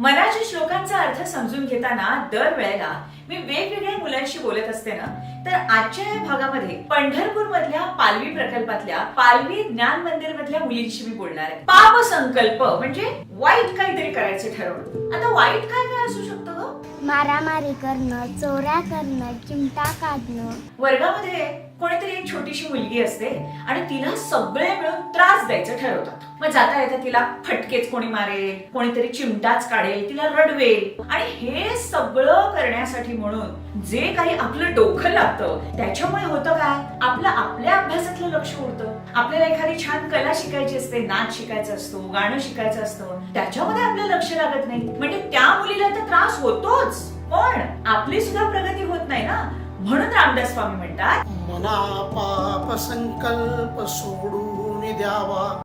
मनाच्या श्लोकांचा अर्थ समजून घेताना दरवेळेला मी वेगवेगळ्या मुलांशी बोलत असते ना तर आजच्या या भागामध्ये पंढरपूर मधल्या पालवी प्रकल्पातल्या पालवी ज्ञान मंदिर मधल्या मुलींशी मी बोलणार आहे. पाप संकल्प म्हणजे वाईट काहीतरी करायचं ठरवलं आता वाईट काय काय असू शकतं ग? मारामारी करणं चोऱ्या करणं चिमटा काढणं. वर्गामध्ये कोणीतरी एक छोटीशी मुलगी असते आणि तिला सगळे मिळून त्रास द्यायचं ठरवतात. मग जाता येता तिला फटकेच कोणी मारेल कोणीतरी चिमटाच काढेल तिला रडवेल. आणि हे सगळं करण्यासाठी म्हणून जे काही आपलं डोकं लागतं त्याच्यामुळे होतं काय? आपलं आपल्या अभ्यासातलं लक्ष उरतं. आपल्याला एखादी छान कला शिकायची असते नाच शिकायचा असतो गाणं शिकायचं असतं त्याच्यामध्ये आपलं लक्ष लागत नाही. म्हणजे त्या मुलीला तर त्रास होतोच. पण आपली सुद्धा प्रगती होत नाही ना. म्हणून रामदास स्वामी म्हणतात मना पाप संकल्प सोडून द्यावा.